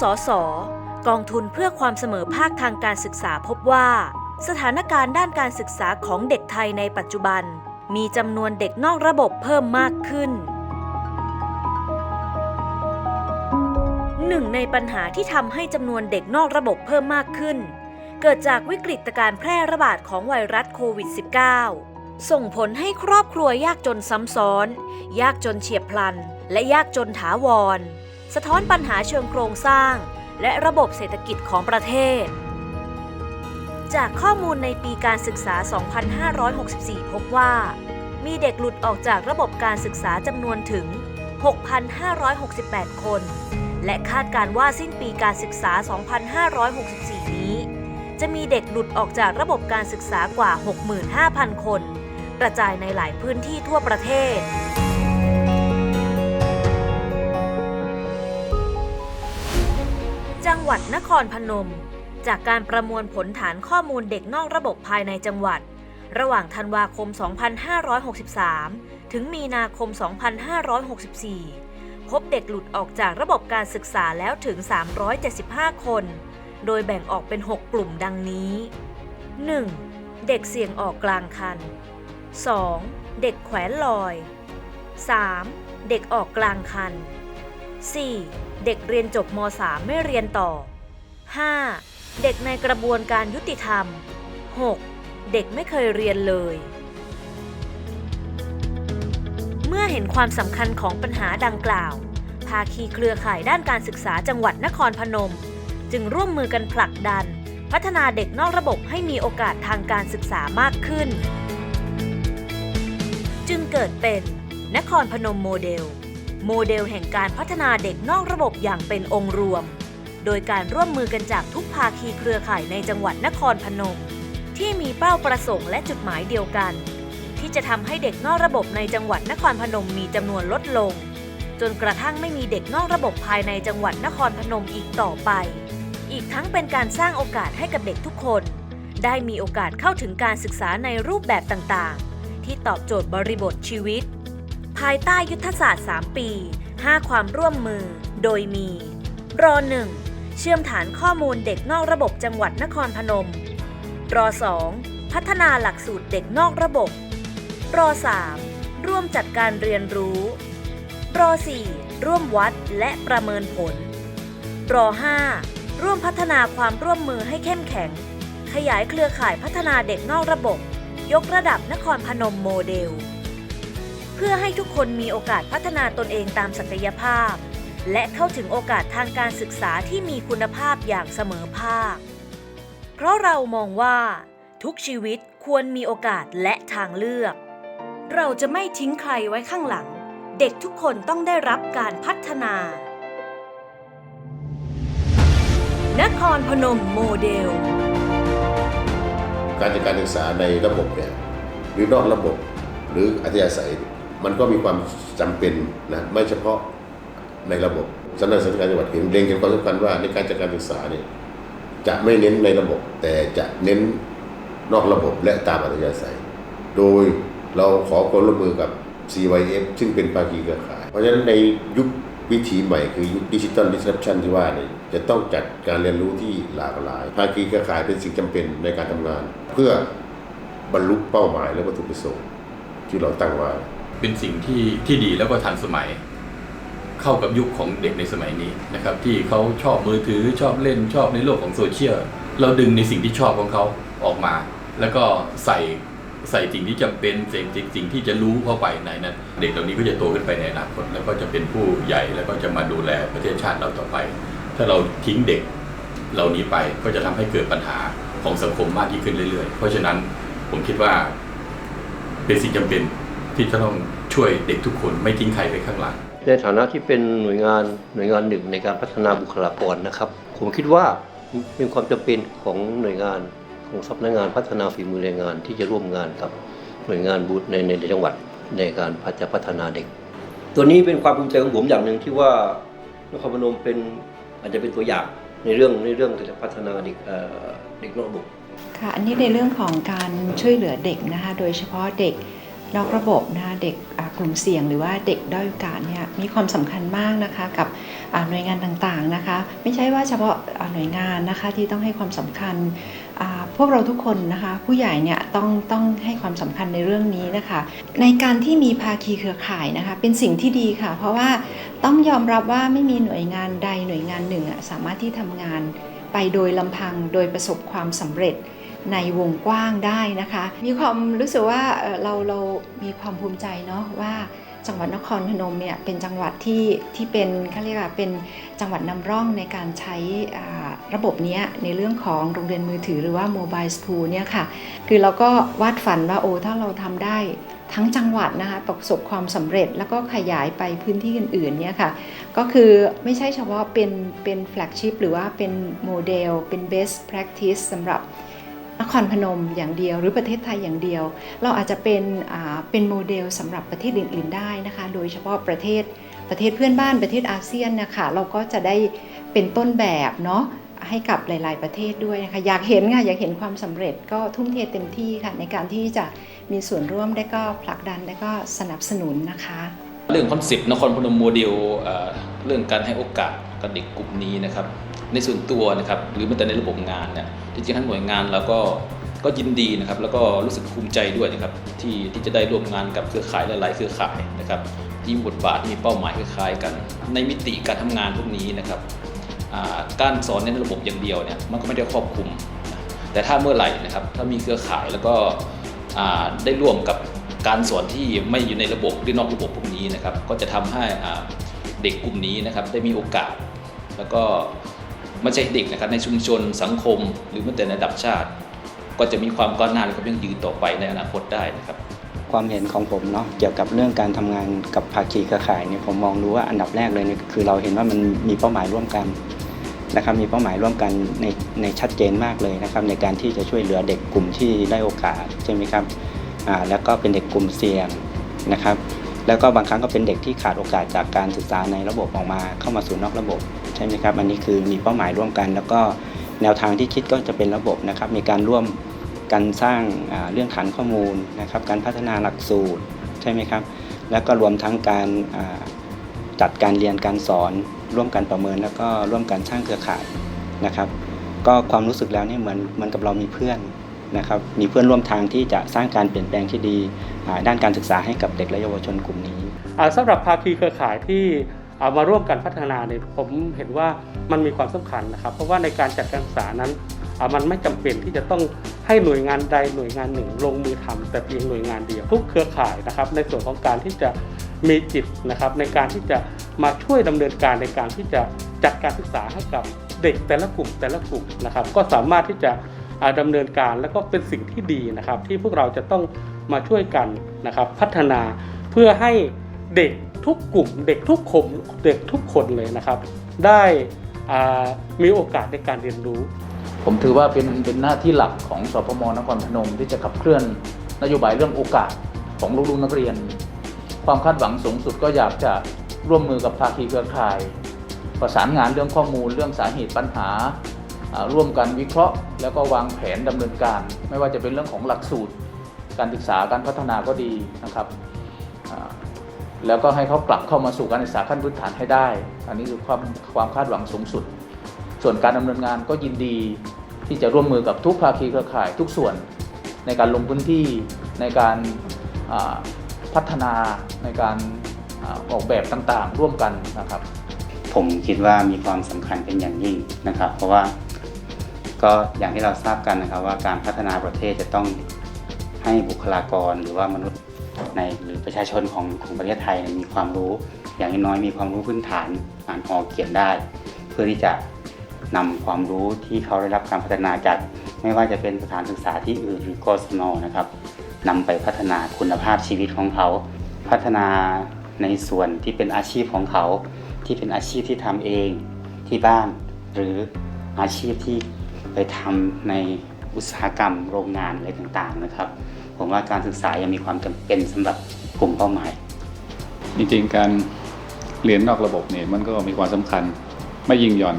สศกองทุนเพื่อความเสมอภาคทางการศึกษาพบว่า สถานการณ์ด้านการศึกษาของเด็กไทยในปัจจุบัน มีจำนวนเด็กนอกระบบเพิ่มมากขึ้นหนึ่งในปัญหาที่ทำให้จำนวนเด็กนอกระบบเพิ่มมากขึ้น เกิดจากวิกฤตการแพร่ระบาดของไวรัสโควิด -19 ส่งผลให้ครอบครัวยากจนซ้ำซ้อน ยากจนเฉียบพลัน และยากจนถาวร สะท้อนปัญหาเชิงโครงสร้าง และระบบเศรษฐกิจของประเทศ จากข้อมูลในปีการศึกษา 2564 พบว่า มีเด็กหลุดออกจากระบบการศึกษาจำนวนถึง 6,568 คน และคาดการว่าสิ้นปีการศึกษา 2564 นี้ จะมีเด็กหลุดออกจากระบบการศึกษากว่า 65,000 คน กระจายในหลายพื้นที่ทั่วประเทศ จังหวัดนครพนม จากการประมวลผลฐานข้อมูลเด็กนอกระบบภายในจังหวัด ระหว่างธันวาคม 2563 ถึงมีนาคม 2564 พบเด็กหลุดออกจากระบบการศึกษาแล้วถึง 375 คน โดยแบ่งออกเป็น 6 กลุ่มดังนี้ 1. เด็กเสี่ยงออกกลางคัน 2. เด็กแขวนลอย 3. เด็กออกกลางคัน 4. เด็กเรียนจบม .3 ไม่เรียนต่อ 5. เด็กในกระบวนการยุติธรรม 6. เด็กไม่เคยเรียนเลย เมื่อเห็นความสำคัญของปัญหาดังกล่าว ภาคีเครือข่ายด้านการศึกษาจังหวัดนครพนม จึงร่วมมือกันผลักดัน พัฒนาเด็กนอกระบบให้มีโอกาสทางการศึกษามากขึ้น จึงเกิดเป็นนครพนมโมเดล โมเดลแห่งการพัฒนาเด็กนอกระบบอย่างเป็นองค์รวม โดยการร่วมมือกันจากทุกภาคีเครือข่ายในจังหวัดนครพนม ที่มีเป้าประสงค์และจุดหมายเดียวกัน ที่จะทำให้เด็กนอกระบบในจังหวัดนครพนมมีจำนวนลดลง จนกระทั่งไม่มีเด็กนอกระบบภายในจังหวัดนครพนมอีกต่อไป อีกทั้งเป็นการสร้างโอกาสให้กับเด็กทุกคน ได้มีโอกาสเข้าถึงการศึกษาในรูปแบบต่างๆ ที่ตอบโจทย์บริบทชีวิต ภายใต้ยุทธศาสตร์ 3 ปี 5 ความร่วมมือ โดยมี รอ 1 เชื่อมฐานข้อมูลเด็กนอกระบบจังหวัดนครพนม รอ 2 พัฒนาหลักสูตรเด็กนอกระบบ รอ 3 ร่วมจัดการเรียนรู้ รอ 4 ร่วมวัดและประเมินผล รอ 5 ร่วมพัฒนาความร่วมมือให้เข้มแข็ง ขยายเครือข่ายพัฒนาเด็กนอกระบบ ยกระดับนครพนมโมเดล พื่อให้ทุกคนมีโอกาสพัฒนาตนเองตามศักยภาพ และเข้าถึงโอกาสทางการศึกษาที่มีคุณภาพอย่างเสมอภาค เพราะเรามองว่า ทุกชีวิตควรมีโอกาสและทางเลือก เราจะไม่ทิ้งใครไว้ข้างหลัง เด็กทุกคนต้องได้รับการพัฒนา นครพนมโมเดล การจัดการศึกษาในระบบเนี่ยหรือนอกระบบหรืออัธยาศัย มันก็มีความจำเป็นนะไม่เฉพาะในระบบสำนักศึกษาจังหวัดเห็นเล็งเห็นความสำคัญว่าในการจัดการศึกษาเนี่ยจะไม่เน้นในระบบ แต่จะเน้นนอกระบบและตามอัธยาศัย โดยเราขอความร่วมมือกับ CYF ซึ่งเป็นภาคีเครือข่าย เพราะฉะนั้นในยุควิถีใหม่คือยุคดิจิตอลดิสรัปชันที่ว่าเนี่ยจะต้องจัดการเรียนรู้ที่หลากหลาย ภาคีเครือข่ายเป็นสิ่งจำเป็นในการทำงาน เพื่อบรรลุเป้าหมายและวัตถุประสงค์ที่เราตั้งไว้ เป็นสิ่งที่ที่ดีแล้วก็ทันสมัย เข้ากับยุคของเด็กในสมัยนี้นะครับ ที่เขาชอบมือถือชอบเล่นชอบในโลกของโซเชียลเราดึงในสิ่งที่ชอบของเขาออกมา แล้วก็ใส่ใส่สิ่งที่จำเป็นสิ่งสิ่สิ่งที่จะรู้เข้าไปในนั้น เด็กเหล่านี้ก็จะโตขึ้นไปในอนาคตแล้วก็จะเป็นผู้ใหญ่แล้วก็จะมาดูแลประเทศชาติเราต่อไป ถ้าเราทิ้งเด็กเหล่านี้ไปก็จะทำให้เกิดปัญหาของสังคมมากยิ่งขึ้นเรื่อยๆ เพราะฉะนั้นผมคิดว่าเป็นสิ่งจำเป็น ที่จะต้องช่วยเด็กทุกคนไม่ทิ้งใครไปข้างหลัง ในฐานะที่เป็นหน่วยงานหน่วยงานหนึ่งในการพัฒนาบุคลากรนะครับ ผมคิดว่ามีความจำเป็นของหน่วยงานของสำนักงานพัฒนาฝีมือแรงงานที่จะร่วมงานกับหน่วยงานบูธในในในจังหวัดในการพัฒพัฒนาเด็ก ตัวนี้เป็นความภูมิใจของผมอย่างหนึ่งที่ว่านครพนมเป็นอาจจะเป็นตัวอย่างในเรื่องในเรื่องการพัฒนาเด็กเอ่อเด็กนอกระบบค่ะอันนี้ในเรื่องของการช่วยเหลือเด็กนะคะโดยเฉพาะเด็ก นอกระบบนะคะเด็กกลุ่มเสี่ยงหรือว่าเด็กด้อยโอกาสเนี่ยมีความสำคัญมากนะคะกับหน่วยงานต่างๆนะคะ ไม่ใช่ว่าเฉพาะหน่วยงานนะคะที่ต้องให้ความสำคัญพวกเราทุกคนนะคะผู้ใหญ่เนี่ยต้องต้องให้ความสำคัญในเรื่องนี้นะคะ ในการที่มีภาคีเครือข่ายนะคะเป็นสิ่งที่ดีค่ะ เพราะว่าต้องยอมรับว่าไม่มีหน่วยงานใดหน่วยงานหนึ่งอะสามารถที่ทำงานไปโดยลำพังโดยประสบความสำเร็จ ในวงกว้างได้นะคะ มีความรู้สึกว่าเอ่อเราเรามีความภูมิใจเนาะว่าจังหวัดนครพนมเนี่ยเป็นจังหวัดที่ที่เป็นเขาเรียกว่าเป็นจังหวัดนำร่องในการใช้ระบบเนี้ยในเรื่องของโรงเรียนมือถือหรือว่าโมบายส o ูลเนี่ยค่ะ คือเราก็วาดฝันว่าโอ้ถ้าเราทำได้ทั้งจังหวัดนะคะประสบความสำเร็จแล้วก็ขยายไปพื้นที่อื่นๆเนี่ยค่ะก็คือไม่ใช่เฉพาะเป็นเป็นแฟลกชิพหรือว่าเป็นโมเดลเป็น best practice สำหรับ นครพนมอย่างเดียว หรือประเทศไทยอย่างเดียว เราอาจจะเป็นเป็นโมเดลสำหรับประเทศอื่นๆได้นะคะ โดยเฉพาะประเทศประเทศเพื่อนบ้านประเทศอาเซียนนะคะเราก็จะได้เป็นต้นแบบเนาะให้กับหลาย ๆ ประเทศด้วยนะคะอยากเห็นค่ะอยากเห็นความสำเร็จก็ทุ่มเทเต็มที่ค่ะในการที่จะมีส่วนร่วมได้ก็ผลักดันและก็สนับสนุนนะคะ เรื่องคอนเซปต์นครพนมโมเดลเอ่อเรื่องการให้โอกาสกับเด็กกลุ่มนี้นะครับ ในส่วนตัวนะครับหรือแม้แต่ในระบบงานเนี่ยจริงๆทั้งหน่วยงานแล้วก็ก็ยินดีนะครับแล้วก็รู้สึกภูมิใจด้วยนะครับที่ที่จะได้ร่วมงานกับเครือข่ายหลายๆเครือข่ายนะครับที่มีบทบาทมีเป้าหมายคล้ายๆกัน ในมิติการทำงานพวกนี้นะครับการสอนในระบบอย่างเดียวเนี่ยมันก็ไม่ได้ครอบคลุม แต่ถ้าเมื่อไหร่นะครับถ้ามีเครือข่ายแล้วก็ได้ร่วมกับการสอนที่ไม่อยู่ในระบบหรือนอกระบบพวกนี้นะครับก็จะทำให้เด็กกลุ่มนี้นะครับได้มีโอกาส แล้วก็ ไม่ใช่เด็กนะครับในชุมชนสังคม หรือแม้แต่ในระดับชาติ ก็จะมีความก้าวหน้าและก็ยั่งยืนต่อไปในอนาคตได้นะครับความเห็นของผมเนาะเกี่ยวกับเรื่องการทำงานกับภาคีเครือข่ายเนี่ยผมมองดูว่าอันดับแรกเลยเนี่ยคือเราเห็นว่ามันมีเป้าหมายร่วมกันนะครับมีเป้าหมายร่วมกันในในชัดเจนมากเลยนะครับในการที่จะช่วยเหลือเด็กกลุ่มที่ได้โอกาสใช่ไหมครับอ่าแล้วก็เป็นเด็กกลุ่มเสี่ยงนะครับ แล้วก็บางครั้งก็เป็นเด็กที่ขาดโอกาสจากการศึกษาในระบบออกมาเข้ามาสู่นอกระบบใช่ไหมครับอันนี้คือมีเป้าหมายร่วมกัน แล้วก็แนวทางที่คิดก็จะเป็นระบบนะครับ มีการร่วมการสร้างเรื่องฐานข้อมูลนะครับ การพัฒนาหลักสูตรใช่ไหมครับ แล้วก็รวมทั้งการจัดการเรียนการสอน ร่วมกันประเมิน แล้วก็ร่วมกันสร้างเครือข่ายนะครับ ก็ความรู้สึกแล้วเนี่ยเหมือนเหมือนกับเรามีเพื่อน นะครับ มีเพื่อนร่วมทางที่จะสร้างการเปลี่ยนแปลงที่ดีด้านการศึกษาให้กับเด็กและเยาวชนกลุ่มนี้อ่าสำหรับภาคีเครือข่ายที่เอามาร่วมกันพัฒนาเนี่ยผมเห็นว่ามันมีความสำคัญนะครับ เพราะว่าในการจัดการศึกษานั้นมันไม่จำเป็นที่จะต้องให้หน่วยงานใดหน่วยงานหนึ่ง ลงมือทำแต่เพียงหน่วยงานเดียวทุกเครือข่ายนะครับ ในส่วนของการที่จะมีจิตนะครับในการที่จะมาช่วยดำเนินการในการที่จะจัดการศึกษาให้กับเด็กแต่ละกลุ่มแต่ละกลุ่มนะครับ ก็สามารถที่จะ อ่าดำเนินการแล้วก็เป็นสิ่งที่ดีนะครับ ที่พวกเราจะต้องมาช่วยกันนะครับ พัฒนาเพื่อให้เด็กทุกกลุ่ม เด็กทุกคนเด็กทุกคนเลยนะครับ ได้มีโอกาสในการเรียนรู้ ผมถือว่าเป็นเป็นหน้าที่หลักของสพมนครพนมที่จะขับเคลื่อนนโยบายเรื่องโอกาสของลูกๆนักเรียน ความคาดหวังสูงสุดก็อยากจะร่วมมือกับภาคีเครือข่าย ประสานงานเรื่องข้อมูลเรื่องสาเหตุปัญหา ร่วมกันวิเคราะห์ แล้วก็วางแผนดำเนินการ ไม่ว่าจะเป็นเรื่องของหลักสูตร การศึกษาการพัฒนาก็ดีนะครับแล้วก็ให้เขากลับเข้ามาสู่การศึกษาขั้นพื้นฐานให้ได้ อันนี้คือความความคาดหวังสูงสุด ส่วนการดำเนินงานก็ยินดีที่จะร่วมมือกับทุกภาคีเครือข่ายทุกส่วนในการลงพื้นที่ในการพัฒนาในการอออกแบบต่างๆ ร่วมกันนะครับ ผมคิดว่ามีความสำคัญเป็นอย่างยิ่งนะครับ เพราะว่า ก็อย่างที่เราทราบกันนะครับว่าการพัฒนาประเทศจะต้องให้บุคลากรหรือว่ามนุษย์ในหรือประชาชนของของประเทศไทยมีความรู้อย่างน้อยมีความรู้พื้นฐานอ่านออกเขียนได้ เพื่อที่จะนำความรู้ที่เขาได้รับการพัฒนาจากไม่ว่าจะเป็นสถานศึกษาที่อื่นหรือกศนนะครับนำไปพัฒนาคุณภาพชีวิตของเขา พัฒนาในส่วนที่เป็นอาชีพของเขา ที่เป็นอาชีพที่ทำเองที่บ้าน หรืออาชีพที่ ไปทำในอุตสาหกรรมโรงงานอะไรต่างๆนะครับ ผมว่าการศึกษายังมีความจำเป็นสำหรับกลุ่มเป้าหมาย จริงๆการเรียนนอกระบบเนี่ยมันก็มีความสำคัญไม่ยิ่งหย่อน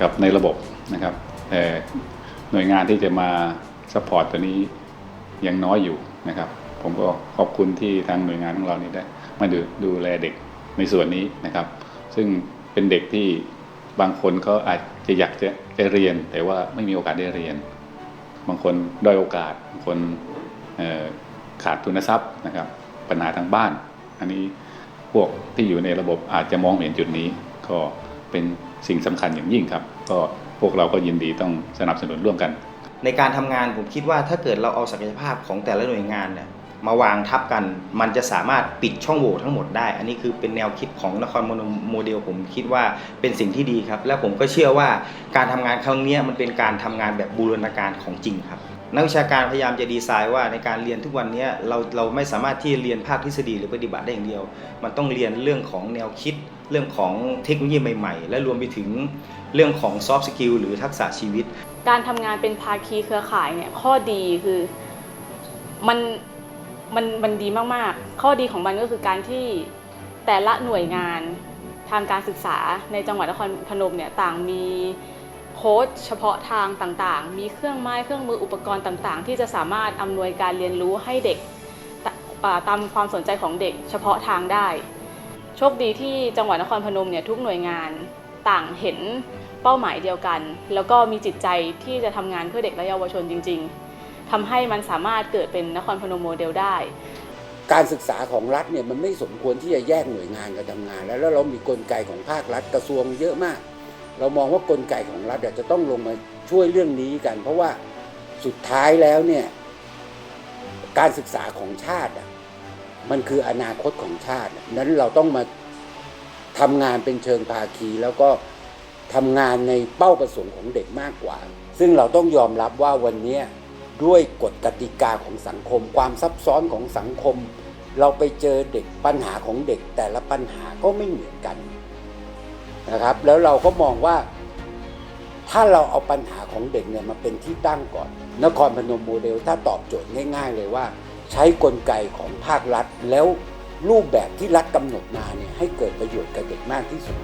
กับในระบบนะครับแต่หน่วยงานที่จะมาซัพพอร์ตตัวนี้ยังน้อยอยู่นะครับ ผมก็ขอบคุณที่ทางหน่วยงานของเรานี่ได้ มาดูดูแลเด็กในส่วนนี้นะครับ ซึ่งเป็นเด็กที่บางคนเขาอาจจะอยากจะ จะเรียน แต่ว่าไม่มีโอกาสได้เรียน บางคนด้อยโอกาสบางคนขาดทุนทรัพย์นะครับ ปัญหาทางบ้าน อันนี้พวกที่อยู่ในระบบอาจจะมองเห็นจุดนี้ ก็เป็นสิ่งสำคัญอย่างยิ่งครับ ก็พวกเราก็ยินดีต้องสนับสนุนร่วมกัน ในการทำงานผมคิดว่าถ้าเกิดเราเอาศักยภาพของแต่ละหน่วยงานเนี่ย มาวางทับกัน มันจะสามารถปิดช่องโหว่ทั้งหมดได้ อันนี้คือเป็นแนวคิดของนครโมเดลผมคิดว่าเป็นสิ่งที่ดีครับ และผมก็เชื่อว่าการทำงานครั้งนี้มันเป็นการทำงานแบบบูรณาการของจริงครับ นักวิชาการพยายามจะดีไซน์ว่าในการเรียนทุกวันนี้เราเราไม่สามารถที่เรียนภาคทฤษฎีหรือปฏิบัติได้อย่างเดียว มันต้องเรียนเรื่องของแนวคิดเรื่องของเทคโนโลยีใหม่ ๆ และรวมไปถึงเรื่องของซอฟต์สกิลหรือทักษะชีวิต การทำงานเป็นภาคีเครือข่ายเนี่ยข้อดีคือมัน มันมันดีมากๆ ข้อดีของมันก็คือการที่แต่ละหน่วยงานทางการศึกษาในจังหวัดนครพนมเนี่ยต่างมีโค้ชเฉพาะทางต่างๆ มีเครื่องไม้เครื่องมืออุปกรณ์ต่างๆ ที่จะสามารถอำนวยการเรียนรู้ให้เด็กตตามความสนใจของเด็กเฉพาะทางได้ โชคดีที่จังหวัดนครพนมเนี่ยทุกหน่วยงานต่างเห็นเป้าหมายเดียวกัน แล้วก็มีจิตใจที่จะทำงานเพื่อเด็กและเยาวชนจริง ๆ ทำให้มันสามารถเกิดเป็นนครพนมโมเดลได้ การศึกษาของรัฐเนี่ยมันไม่สมควรที่จะแยกหน่วยงานกันทำงาน แล้วแล้วเรามีกลไกของภาครัฐกระทรวงเยอะมาก เรามองว่ากลไกของรัฐเนี่ยจะต้องลงมาช่วยเรื่องนี้กัน เพราะว่าสุดท้ายแล้วเนี่ยการศึกษาของชาติอะมันคืออนาคตของชาติ นั้นเราต้องมาทำงานเป็นเชิงภาคีแล้วก็ทำงานในเป้าประสงค์ของเด็กมากกว่า ซึ่งเราต้องยอมรับว่าวันนี้ ด้วยกฎกติกาของสังคม ความซับซ้อนของสังคม เราไปเจอเด็กปัญหาของเด็กแต่ละปัญหาก็ไม่เหมือนกันนะครับ แล้วเราก็มองว่า ถ้าเราเอาปัญหาของเด็กเนี่ยมาเป็นที่ตั้งก่อน นครพนมโมเดลถ้าตอบโจทย์ง่าย ๆ เลยว่า ใช้กลไกของภาครัฐ แล้วรูปแบบที่รัฐกำหนดมาเนี่ยให้เกิดประโยชน์กับเด็กมากที่สุด